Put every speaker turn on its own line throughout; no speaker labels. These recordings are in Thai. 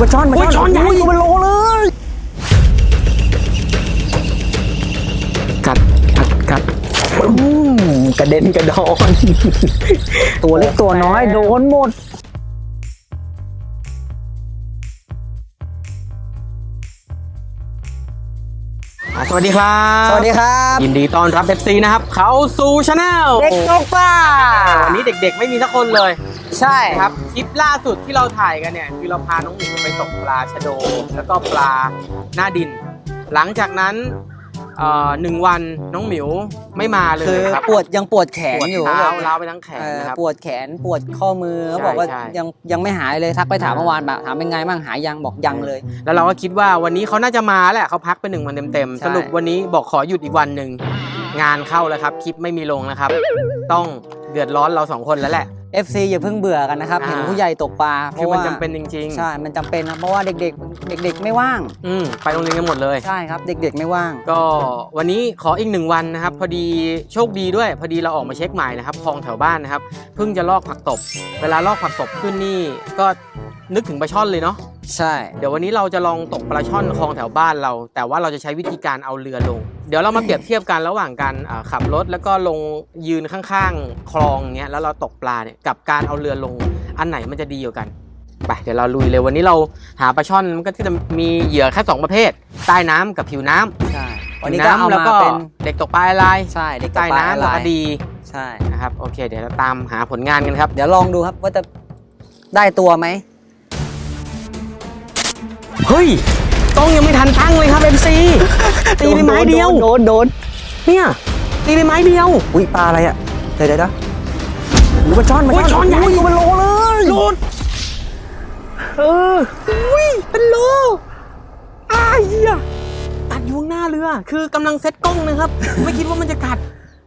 ปลาช่อนปลา
โอ้ยช้อนใหญ่
โยตัวเป็นโลเลย
กัดกัดกัด
อืมกระเด็นกระดอน ตัวเล็กตัวน้อยโดนหมด
อะสวัสดีครับ
สวัสดีครับ
ยินดีต้อนรับ FC นะครับ เขาสู่ชาแนล
เด็กตกปลา
วันนี้เด็กๆ ไม่มีสักคนเลย
ใช่
นะครับคลิปล่าสุดที่เราถ่ายกันเนี่ย คือเราพาน้องหมิวไปตกปลาชะโด แล้วก็ปลาหน้าดิน หลังจากนั้นเอ่อหนึ่งวันน้องหมิวไม่มาเลย
คือ
นะครับ
ปวดยังปวดแขน
ปวด
อยู่
เท้า
แบบ
ล้าวไปทั้งแขน
เอ่อ
นะครับ
ปวดแขนปวดข้อมือเขาบอกว่า
ใช่
ยังยังไม่หายเลยทักไปถามเมื่อวานแบบถามเป็นไงบ้างหายยังบอกยังเลย
แล้วเราก็คิดว่าวันนี้เขาน่าจะมาแหละเขาพักไปหนึ่งวันเต็ม
ใช่
ๆสรุปวันนี้บอกขอหยุดอีกวันหนึ่งงานเข้าแล้วครับ คลิปไม่มีลงนะครับ ต้องเดือดร้อนเราสองคนแล้วแหละ
FC อย่าเพิ่งเบื่อกันนะครับ
อ่า
เห็นผู้ใหญ่ตกปลาเพ
คือ
ราะ
มัน
ว่า
จำเป็นจริง
ใช่มันจำเป็นนะเพราะว่าเด็กๆ เด็ก ๆ ไม่ว่าง
ๆอืมไปโรงเรียนกันหมดเลย
ใช่ครับเด็ก ๆ ไม่ว่าง
ก็วันนี้ขออีกหนึ่งวันนะครับ พอดีโชคดีด้วย พอดีเราออกมาเช็คใหม่นะครับคลองแถวบ้านนะครับเพิ่งจะลอกผักตบ เวลาลอกผักตบขึ้นนี่ก็นึกถึงปลาช่อนเลยเนาะ
ใช่
เดี๋ยววันนี้เราจะลองตกปลาช่อนคลองแถวบ้านเรา แต่ว่าเราจะใช้วิธีการเอาเรือลง เดี๋ยวเรามาเปรียบเทียบกันระหว่างการอ่าขับรถแล้วก็ลงยืนข้างๆ คลองเงี้ยแล้วเราตกปลาเนี่ยกับการเอาเรือลงอันไหนมันจะดีกว่ากันไปเดี๋ยวเราลุยเลยวันนี้เราหาปลาช่อนมันก็จะมีเหยื่อแค่สองประเภทใต้น้ำกับผิวน้ำ
ใช่วันนี้ก็เอา
ผิวำแล้ว
มา
ก็
เป็น
เด็กตกปลาอะไร
ใช่เด็กตก
ใต้
ปลา
น้ำ
อะไร
แล้วก็ดี
ใช่
นะครับโอเค เดี๋ยวเราตามหาผลงานกันครับ
เดี๋ยวลองดูครับว่าจะได้ตัวไหม
เฮ้ยกล้องยังไม่ทันตั้งเลยครับ MC ตีไปไม้เดียว
โดนโดน
เนี่ยตีไปไม้เดียว
อุ้ยปลาอะไรอะเดี๋ยวเดี๋ยวเดี๋ยวหูปลาช่อนปลา
โอ้ยช้อนใหญ่
โตัวเป็นโลเลย
โดน
เออ
อุ้ยเป็นโลอ้ายเหี้ยตัดอยู่ข้างหน้าเรือ คือกำลังเซ็ตกล้องนะครับ ไม่คิดว่ามันจะกัด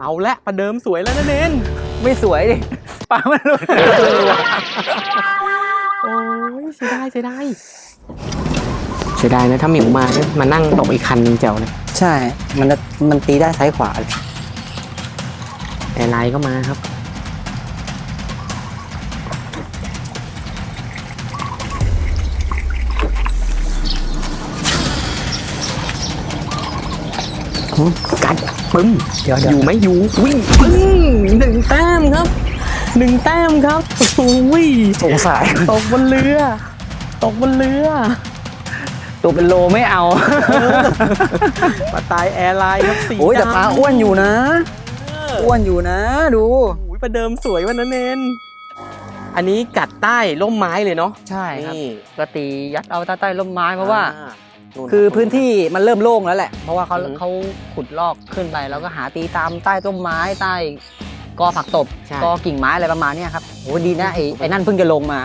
เอาละประเดิมสวยแล้วนะเนน
ไม่สวยดิปลามันหลุด
โอ้ยเสียดายเสียดาย เสียดายนะถ้าหมิวมาเนี่ยมานั่งตกอีกคันหนึงแจ๋วเลย
ใช่ มันจะมันตีได้ซ้ายขวาเลย
แอร์ไลน์ก็มาครับ กัดปึ้ม
เดี๋ยว
อ
เดี๋ยว
ยู่ไหมอยู่วิ่งปึ้งหนึ่งแต้มครับหนึ่งแต้มครับโอ้ย
สงสัย
ตกบนเรือ ตกบนเรือ
ตัวเป็นโลไม่เอา
ปลาตายแอร์ไลน์ครับสี
โอ้ยแต่
ดำ
ปลาอ้วนอยู่นะ อ้วนอยู่นะ ดู
โอ้ยประเดิมสวยวันนั้นเนนอันนี้กัดใต้ร่มไม้เลยเนาะ
ใช่ครับ
นี่
ก็ตียัดเอาใต้ร่มไม้เพราะว่า
นู่น
คือพื้นที่มันเริ่มโล่งแล้วแหละ เพราะว่าเขา
อือฮึ
เขาขุดลอกขึ้นไปแล้วก็หาตีตามใต้ต้นไม้ใต้กอผักตบ
ใช่
กอกิ่งไม้อะไรประมาณเนี้ยครับโอ้ดีนะไอ้ไอ้นั่นเพิ่งจะลงมา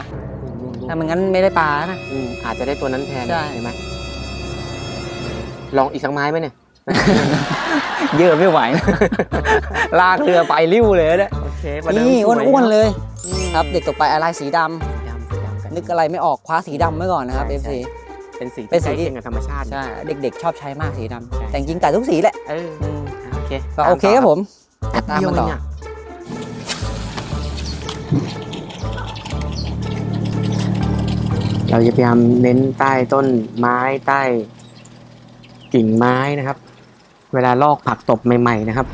ถ้ามันงั้นไม่ได้ปลานะ
อืมอาจจะได้ตัวนั้นแทน
ใช่
เห็นไหมลองอีกสักไม้ไหมเนี่ย
เยอะไม่ไหว ลากเรือไปริ้วเลยเนี่ย
โอเคประเดิม
นี่
สวย
อ้วนๆเลย
อืม
ครับ เด็กตกไปลาอะไรสีดำ
ดำสีดำกัน
นึกอะไรไม่ออกคว้าสีดำไว้ก่อนนะครับ
ใช่
FC
เป็นสี
เป็น
ที่
สี
ใกล้
ที่
เคียงกับธรรมชาติ
ใช่ เด็กๆ ชอบใช้มากสีดำ
ใช่
แต่จริงๆกัดทุกสีแหละ
เออ
อืม
โอเค
ก็โอเคครับผม
แป๊บ
ตาม
เดียว
มันต่อ
เนี่ เราจะพยายามเน้นใต้ต้นไม้ใต้กิ่งไม้นะครับ เวลาลอกผักตบใหม่ๆนะครับ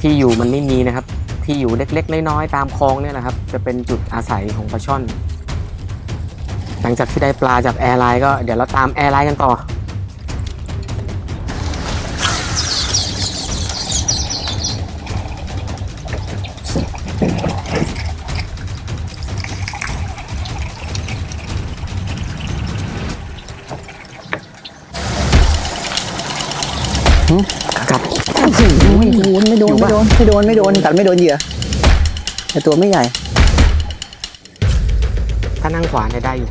ที่อยู่มันไม่มีนะครับ ที่อยู่เล็กๆน้อยๆตามคลองเนี่ยนะครับ จะเป็นจุดอาศัยของปลาช่อน หลังจากที่ได้ปลาจากแอร์ไลน์ก็เดี๋ยวเราตามแอร์ไลน์กันต่อ กับ
ไม่โดนไม่โดนไม่โดนไม่โดนไม่โดนกัดไม่โดนเหยื่อแต่ตัวไม่ใหญ่
ถ้านั่งขวาเนี่ยได้อยู่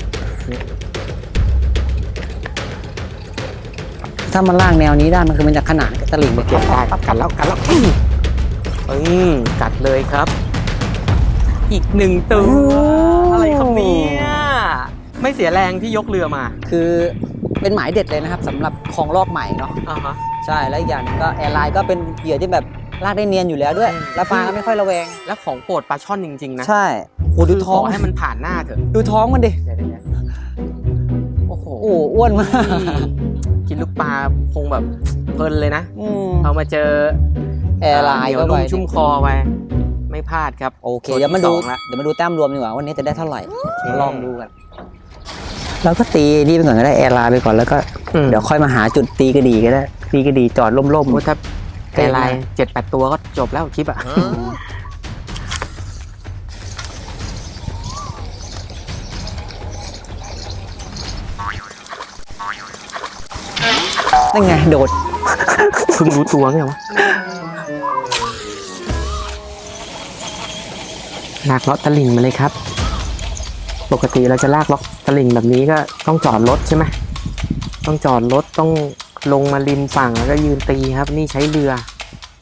ถ้ามันล่างแนวนี้ได้มันคือมันจะขนานกับตลิ่ง
โอเคได้กัดแล้วกัดแล้วอืมอืมกัดเลยครับ อีกหนึ่งตัวอะไรครับเนี่ยไม่เสียแรงที่ยกเรือมา
คือ เป็นหมายเด็ดเลยนะครับสำหรับคลองลอกใหม่เนาะ
อ่าฮะ
ใช่แล้วอีกอย่างหนึงก็แอร์ไลน์ก็เป็นเหยื่อที่แบบลากได้เนียนอยู่แล้วด้วย
อืม
แล้วปลาก็ไม่ค่อยระแวง
แล้วของโปรดปลาช่อนจริงๆนะ
ใช่โอ้ดูท้อง
ขให้มันผ่านหน้าเถอะ
ดูท้องมันดิ
เดี๋ยวเดี๋ยวเดี๋ยว
โอ้อ้วนมาก
กินลูกปลาคงแบบเพลินเลยนะ
อืม
เอามาเจอ
แอร์ไลน์
เหนียว
เข้า
นุ่
ไป
มชุ่มคอไปไม่พลาดครับ
โอเค
ตัวที่
เดี๋ยวมาดู
สองละ
เดี๋ยวมาดูแต้มรวมดีกว่าวันนี้จะได้เท่าไหร่
เค
ลองดูกัน เราก็ตีนี่ไปก่อนก็ได้แอร์ไลน์ไปก่อนแล้วก็
อืม
เดี๋ยวค่อยมาหาจุดตีกระดีก็ได้ตีกระดีจอดล่ม
โอ้ถ้า
เต็
แต่
ม
ลาย
นะ
เจ็ดแปดตัวก็จบแล้วคลิปอะ
ๆนั่นไงโดด
เพิ่งรู้ตัวไงวะลากเลาะตะลิงมาเลยครับ ปกติเราจะลากเลาะตะลิงแบบนี้ก็ต้องจอดรถใช่ไหมต้องจอดรถต้องลงมาริมฝั่งแล้วก็ยืนตีครับ นี่ใช้เรือ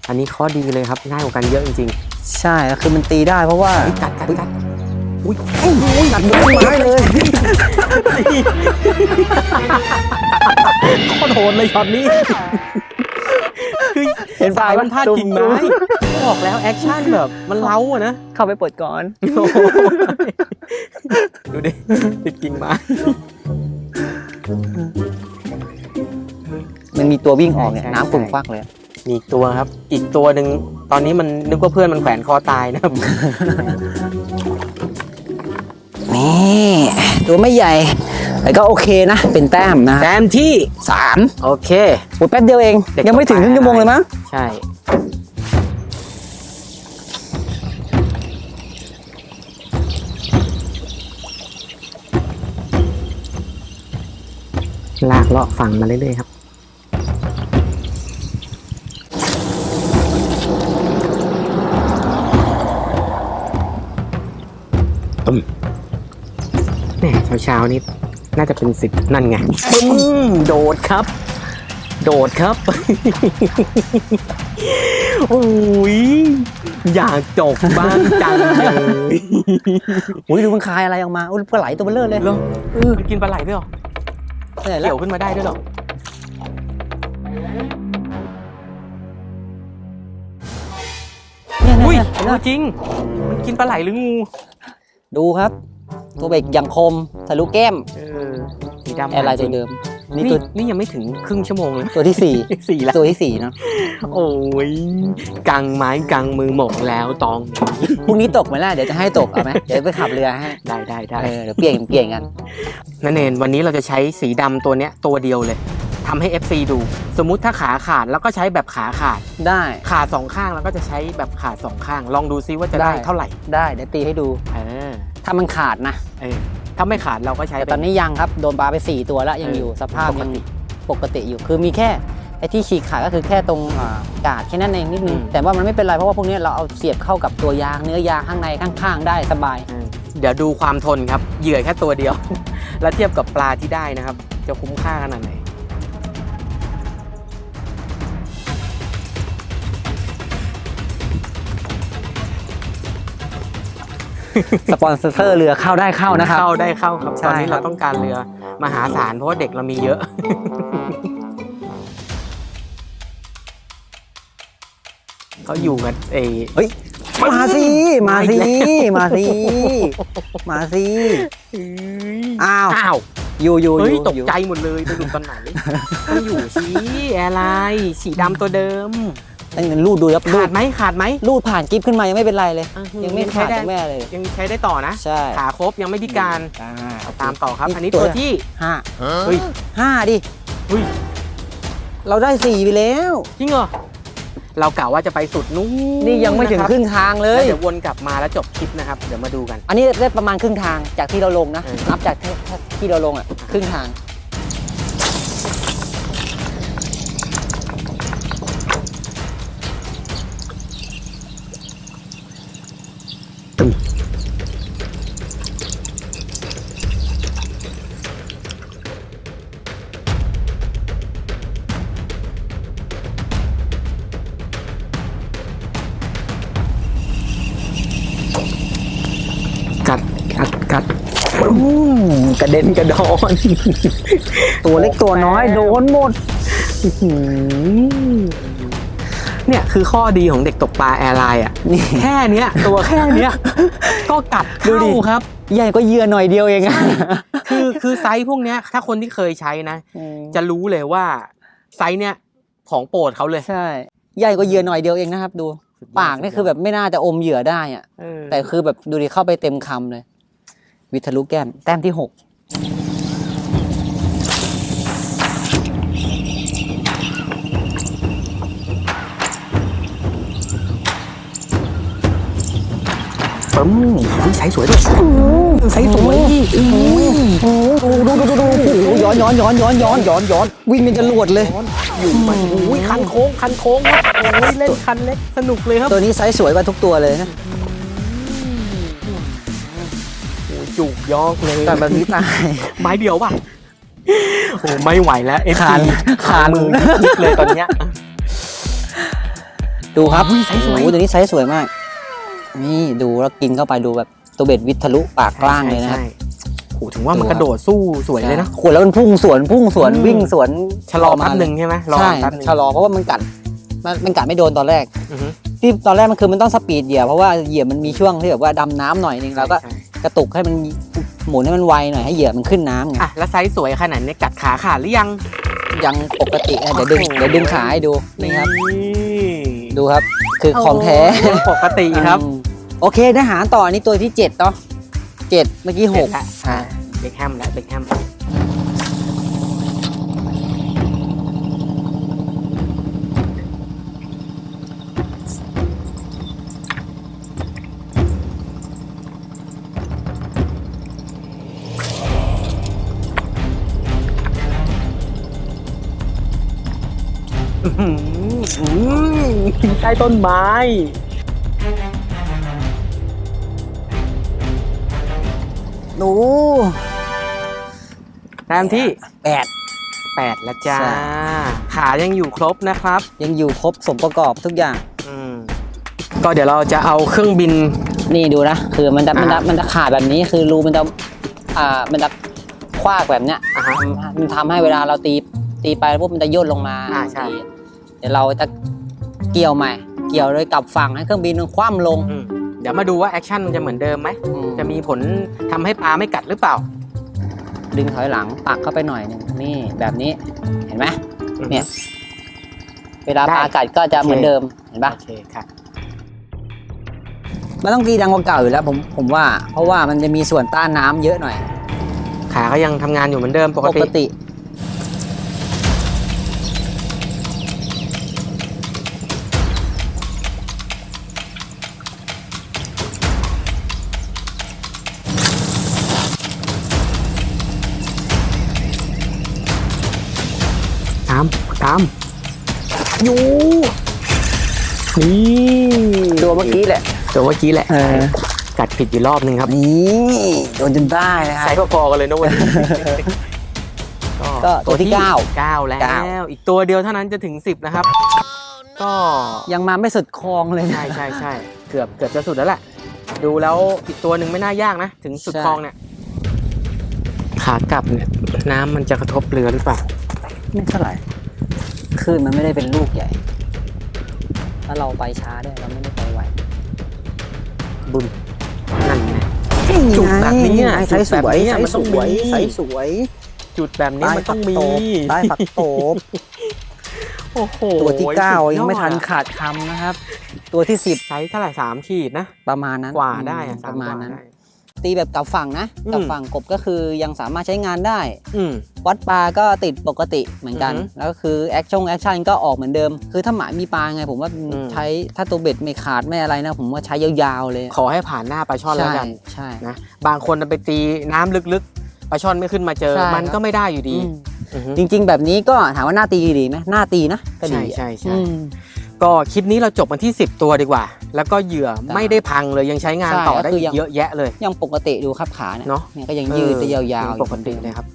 อันนี้ข้อดีเลยครับง่ายกว่ากันเยอะจริง
ใช่คือมันตีได้เพราะว่า
ๆเฮ้ยกัดกัดกัดอุ้ย
กัดโดนไม้เลย
โคตรโหดเลยช็อตนี้คือ
เห็น
สาย
ปะ
มันพาดกิ่งไม้บอกแล้วแอคชั่นแบบมันเล้าอะนะ
เข้าไปเปิดก่อน
โอ้โห ดูดิติดกิ่งไม้
มันมีตัววิ่งออกเนี่ย
ใช่
น้ำขุ่น
ใช่
ควักเลย
มีอีกตัวครับ อีกตัวหนึ่งตอนนี้มันนึกว่าเพื่อนมันแขวนคอตายนะครับ
นี่ตัวไม่ใหญ่ แต่ก็โอเคนะ เป็นแต้มนะ
แต้มที่
สาม
โอเค
โอ้ยแป๊บเดียวเอง
เด็ก
ยังไม่ถึงครึ่งชั่วโมงเลยมั้ง
ใช่ ลากเลาะฝั่งมาเรื่อยๆครับแหมเช้าๆนี้น่าจะเป็นสิบนั่นไงปึ้งโดดครับ โดดครับ โอ้ยอยากจกบ้างจังเลย
อุ้ยดูมันคายอะไรออกมาอุ้ยปลาไหลตัวเบลเลอร์เลย
เหรอเออมันกินปลาไหลด้วยเหรอ
เนี่ยแล้
เกี่
ว
ยวขึ้นมาได้ด้วยเหรอ
เนี่ย
อุ้ย
เนี่ยเนี่ย
จริง มันกินปลาไหลหรืองู
ดูครับ ตัวเบรกอย่างคมทะลุแก้ม
เออสี ดำ
แอร์ไลน์
จ
ตั
ริ
ว
ง
เดิมนี่
นี่
ตัว
นี่ยังไม่ถึงครึ่งชั่วโมงเลย
ตัวที่สี่
สี่แล้ว
ตัวที่สี่เนาะ
โอ้ยกังไม้กังมือหมกแล้วตองนี้
พรุ่งนี้ตกไหมล่ะเดี๋ยวจะให้ตกเอาไหมเดี๋ยวไปขับเรือให้
ได้ได้ได้
เออเดี๋ยวเปลี่ยนเปลี่ยนกัน
นั่นเองวันนี้เราจะใช้สีดำตัวเนี้ยตัวเดียวเลยทำให้ FC ดู สมมุติถ้าขาขาดแล้วก็ใช้แบบขาขาด
ได้
ขาสองข้างแล้วก็จะใช้แบบขาสองข้าง ลองดูซิว่าจะได้
ได้
เท่าไหร่
ได้เดี๋ยวตีให้ดู
เออ
ถ้ามันขาดนะ
เออถ้าไม่ขาดเราก็ใช้
แต่
เป็
ตอนนี้ยังครับโดนปลาไปสี่ตัวแล้วยัง
เออ
อ
อยู่
สภาพ
ปก
ยัง
ติ
ปกติอยู่คือมีแค่ไอ้ที่ฉีกขาดก็คือแค่ตรงอ่ากาดแค่นั้นเองนิดนึง
อืม
แต่ว่ามันไม่เป็นไรเพราะว่าพวกนี้เราเอาเสียบเข้ากับตัวยางเนื้อยางข้างในข้างๆ ได้สบาย
เออเดี๋ยวดูความทนครับเหยื่อแค่ตัวเดียว แล้วเทียบกับปลาที่ได้นะครับ จะคุ้มค่าขนาดไหน
สปอนเซอร์เรือเข้าได้เข้านะครับ
เข้าได้เข้าครับ
ใช่
ตอนนี้
ครั
เรา
บ
ต้องการเรือมหาศาลเพราะว่าเด็กเรามีเยอะ เขาอยู่กันเอ
เฮ้ยมาสิมาสิมาสิมาสิอ้าว
อ้าว
อยู่อยู่อ
เฮ้ย
ยู่
ตก
อยู่
ใจหมดเลยไปดูตอนไหนต้องอยู่ชี้แอร์ไลน์สีดำตัวเดิม
ตั้งแต่รูดดูครับรู
ขา
ด
ดไหมขาดไหม
รูดผ่านกิฟขึ้นมายังไม่เป็นไรเลย
อะ
ยังไม่
ใช้
ขาด
ได้
จากแม่เลย
ยังใช้ได้ต่อนะ
ใช่
ขาครบยังไม่พิการ
อ่าโเค
ตามต่อครับ
นี่
อันนี้
ตัว
ตัวที่
ห้า
เฮ้ย
ห้าดิ
เฮ้ย
เราได้สี่ไปแล้ว
จริงเหรอเรากล่าวว่าจะไปสุดนู้น
นี่ยังไม่ถึงะ
บ
ครึ่งทางเล
แล้ว
ย
เดี๋ยววนกลับมาแล้วจบคลิปนะครับ เดี๋ยวมาดูกัน
อันนี้ได้ประมาณครึ่งทางจากที่เราลงนะ
เออ
นับจากที่ที่เราลงอะครึ่งทาง
กัดกัดกัด
กระเด็นกระดอน ตัวเล็กตัวน้อยโดนหมด
เนี่ยคือข้อดีของเด็กตกปลาแอร์ไลน์อะ
นี่
แค่เนี้ยตัวแค่เนี้ยก็กัด
ดู
เข้า
ดิ
ครับ
ใหญ่ก็เหยื่อหน่อยเดียวเองอะ
คือคือไซส์พวกเนี้ยถ้าคนที่เคยใช้นะ จะรู้เลยว่าไซส์เนี้ยของโปรดเขาเลย
ใช่ใหญ่กว่าเหยื่อหน่อยเดียวเองนะครับ ดูปากนี่คือแบบไม่น่าจะอมเหยื่อได้อะ
เออ
แต่คือแบบดูดิเข้าไปเต็มคำเลย วิทะลุแก้มแต้มที่หก
ปึ๊มไซส์สวยด้วยไซส์สวย
โอ้โหดูดูดูดูย้อนย้อนย้อนย้อนย้อนย้อนย้อนวิ่งเป็นจรวดเลย
อยู่มันอุ้ยคันโค้งคันโค้งครับโอ้ยเล่นคันเล็กสนุกเลยครับ
ตัวนี้ไซส์สวยกว่าทุกตัวเลยนะ
โอ้จุกยอกเลย
แต่แบบนี้ตาย
ไม้เดียวป่ะโอ้ไม่ไหวแล้วเอฟ
คานคาน
มือยิบเลยตอนเนี้ย
ดูครับ
อุ้ยไซส์สวย
โอ้ตัวนี้ไซส์สวยมาก นี่ดูแล้วกินเข้าไปดูแบบตัวเบ็ดวิทะลุปากกว้างเลยนะครับ
ใช่โอ้ถึงว่ามันกระโดดสู้สวยเลยนะ
ขวดแล้วมันพุ่งสวนพุ่งสวน
อืม
วิ่งสวน
ชะลอแป๊บหนึ่งใช่ไหมรอ
ใช่
แป๊บหนึง
ชะลอเพราะว่ามันกัดมันมันกัดไม่โดนตอนแรก
อือฮึ
ที่ตอนแรกมันคือมันต้องสปีดเหยื่อเพราะว่าเหยื่อมันมีช่วงที่แบบว่าดำน้ำหน่อยนึงแล้วก็
ใช่
กระตุกให้มันหมุนให้มันไวหน่อยให้เหยื่อมันขึ้นน้ำไง
อะแล้วไซส์สวยขนาดนี้กัดขาขาดหรือยัง
ยังปกตินะเดี๋ยวดึง
โอ้โห
เดี๋ยวดึงขาให้ดูนี่ครับ
นี่
ดูครับ คือของแท้
โยังปกติครับ
อืม โอเคเนื้อหาต่ออันนี้ตัวที่เจ็ดเนาะเจ็ดเมื่อกี้หก
เจ็ดละอ่าเบคแฮมและเบคแฮมกินใต้ต้นไม้
ดู
แต้มที่
แปด
8แล้วจ้า
ใช่
ขายังอยู่ครบนะครับ
ยังอยู่ครบสมประกอบทุกอย่าง
อืม ก็เดี๋ยวเราจะเอาเครื่องบิน
นี่ดูนะคือมันจะมันจะ
อ่ามั
มันจะขาดแบบนี้คือรูมันจะอ่ามันจะคว้ากแบบเนี้ย
อะฮะ
มันทำให้เวลาเราตีตีไปปุ๊บมันจะย่นลงมา
อ่าใช่
ตีเดี๋ยวเราจะเกี่ยวใหม่ เกี่ยวโดยกลับฝั่งให้เครื่องบินมันคว่ำลง
อืม เดี๋ยวมาดูว่าแอคชั่นมันจะเหมือนเดิมไหม
อืม
จะมีผลทำให้ปลาไม่กัดหรือเปล่า
ดึงถอยหลังปักเข้าไปหน่อยหนึงนี่แบบนี้เห็นไหมเนี่ยเวลาปลากัดก็จะเหมือนเดิมเห็นปะ
โอเคค่ะ
มันต้องตีดังกว่าเก่าอยู่แล้วผมผมว่า เพราะว่ามันจะมีส่วนต้านน้ำเยอะหน่อย
ขาก็ยังทำงานอยู่เหมือนเดิมปก
ป
ติ
กติ
ตามตามอยู่นี่
ตัวเมื่อกี้แหละ
ตัวเมื่อกี้แหละ
เออ
กัดผิดอยู่รอบนึงครับ
นี่โดนจนได้นะครั
ใช้
บ
พอๆกันเลยนะวันนี้
ก็ตัวที่เก้า
เก้าแล้ว
เก้า
อีกตัวเดียวเท่านั้นจะถึงสิบนะครับ ก็
ยังมาไม่สุดคลองเลยนะ
ใช่ใช่ใช่เกือบเกือบจะสุดแล้วแหละ ดูแล้วอีกตัวหนึ่งไม่น่ายากนะ ถึงสุด
ใช่
คลองเนี่ย ขากลับเนี่ยน้ำมันจะกระทบเรือหรือเปล่า
ไม่เท่าไหร่ คลื่นมันไม่ได้เป็นลูกใหญ่ ถ้าเราไปช้าด้วยเราไม่ได้ไปไวบุญ
นั่นไงจุดแบบนี้อะ
ไซส์สวย
จุดแบบนี้อะ
ไซ
มัน
ส์
ต้
ส
อง
วย
มี
ไซส์สวย
จุดแบบนี้มันต้องมี
ใต้ผักโตบ
โอ้โห
ตัวที่เก้า
สุด
ยังไม่ทัน
อะ
ขาดคำนะครับ ตัวที่สิบ
ไซส์เท่าไหร่สามขีดนะ
ประมาณนั้น
กว่าได้อะ
ป
สาม
ระมาณ
กว่
นั้น
ได้
ตีแบบกับฝั่งนะ
อืม
กับฝั่งกบก็คือยังสามารถใช้งานได้
อืม
วัดปลาก็ติดปกติเหมือนกัน
อือฮึ
แล้วก็คือแอคชั่นแอคชั่นก็ออกเหมือนเดิม คือถ้าหมายมีปลาไงผมว่า
อืม
ใช้ถ้าตัวเบ็ดไม่ขาดไม่อะไรนะ ผมว่าใช้ยาวๆเลย
ขอให้ผ่านหน้าปลาช่อนแล้ว
ใช่
กัน
ใช่
นะบางคนไปตีน้ำลึกๆปลาช่อนไม่ขึ้นมาเจอ
ใช่
มันก็ไม่ได้อยู่ดี
อืม
อือฮึ
จริง ๆ แบบนี้ก็ถามว่าหน้าตีดีไหมหน้าตีนะก็ดี
ใช่ใช่ใช่
อืม
ก็คลิปนี้เราจบมาที่ 10 ตัวดีกว่า แล้วก็เหยื่อ
ได้
ไม่ได้พังเลยยังใช้งาน
ใช่
ต่อได้
ก็คือ
อี
ยั
ก
ง
เยอะแยะเลย
ยังปกติดูครับขาเนี่ย
เนาะ
เนี่ยก็ยังยืดได้ยาวๆ
ยั
อง
ปกติเลยครับ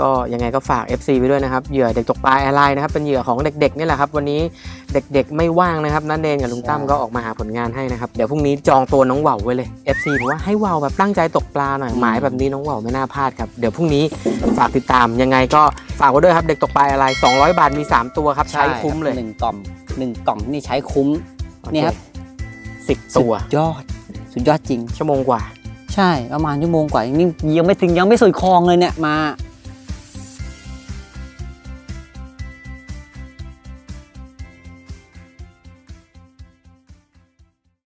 ก็ยังไงก็ฝาก FC ไปด้วยนะครับ เหยื่อเด็กตกปลาแอร์ไลน์นะครับ เป็นเหยื่อของเด็กๆนี่แหละครับ วันนี้เด็กๆไม่ว่างนะครับนันเดนกับลุงตั้มก็ออกมาหาผลงานให้นะครับ เดี๋ยวพรุ่งนี้จองตัวน้องเหว่าไว้เลย FC บอกว่าให้เหว่าแบบตั้งใจตกปลาหน่อย หมายแบบนี้น้องเหว่าไม่น่าพลาดครับ เดี๋ยวพรุ่งนี้ฝากติดตาม ยังไงก็ฝากไว้ด้วยครับเด็กตกปลาแอร์ไลน์200 บาทมี 3 ตัวครับใช้คุ้มเลย
หนึ่งกล่องหนึ่งกล่องนี่ใช้คุ้มเนี่ยครับ
สิบตัว
สุดยอด สุดยอดจริง
ชั่วโมงกว่า
ใช่ประมาณชั่วโมงกว่านี่ยังไม่ถึงยังไม่สุดคลองเลยเนี่ยมา